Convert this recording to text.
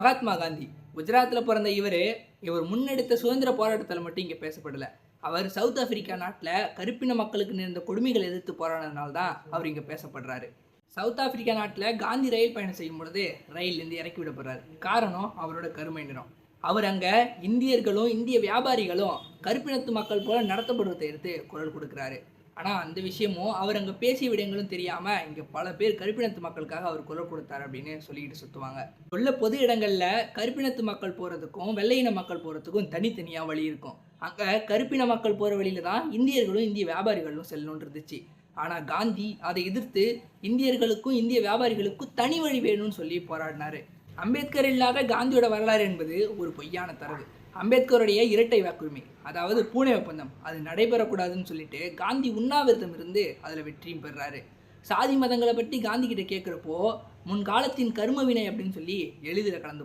மகாத்மா காந்தி. குஜராத்தில் பிறந்த இவர் இவர் முன்னெடுத்த சுதந்திர போராட்டத்தில் மட்டும் இங்கே பேசப்படல. அவர் சவுத் ஆப்பிரிக்கா நாட்டில் கருப்பின மக்களுக்கு நேர்ந்த கொடுமைகளை எதிர்த்து போராடினால தான் அவர் இங்கே பேசப்படுறாரு. சவுத் ஆப்பிரிக்கா நாட்டில் காந்தி ரயில் பயணம் செய்யும் பொழுது ரயிலேருந்து இறக்கி விடப்படுறாரு காரணம் அவரோட கருமை நிறம். அவர் அங்கே இந்தியர்களும் இந்திய வியாபாரிகளும் கருப்பினத்து மக்கள் போல நடத்தப்படுவதை எடுத்து குரல் கொடுக்குறாரு. ஆனால் அந்த விஷயமும் அவர் அங்கே பேசிய விடயங்களும் தெரியாமல் இங்கே பல பேர் கருப்பினத்து மக்களுக்காக அவர் குரல் கொடுத்தார் அப்படின்னு சொல்லிக்கிட்டு சுற்றுவாங்க உள்ள பொது இடங்களில் கருப்பினத்து மக்கள் போகிறதுக்கும் வெள்ளையின மக்கள் போகிறதுக்கும் தனித்தனியாக வழி இருக்கும். அங்கே கருப்பின மக்கள் போகிற வழியில தான் இந்தியர்களும் இந்திய வியாபாரிகளும் செல்லணும்னு இருந்துச்சு. ஆனால் காந்தி அதை எதிர்த்து இந்தியர்களுக்கும் இந்திய வியாபாரிகளுக்கும் தனி வழி வேணும்னு சொல்லி போராடினார். அம்பேத்கர் இல்லாத காந்தியோட வரலாறு என்பது ஒரு பொய்யான தரவு. அம்பேத்கருடைய இரட்டை வாக்குரிமை அதாவது பூனே ஒப்பந்தம் அது நடைபெறக்கூடாதுன்னு சொல்லிட்டு காந்தி உண்ணாவிரதம் இருந்து அதில் வெற்றியும் பெறுறாரு சாதி மதங்களை பற்றி காந்தி கிட்ட கேட்குறப்போ முன்காலத்தின் கர்ம வினை அப்படின்னு சொல்லி எளிதில் கலந்து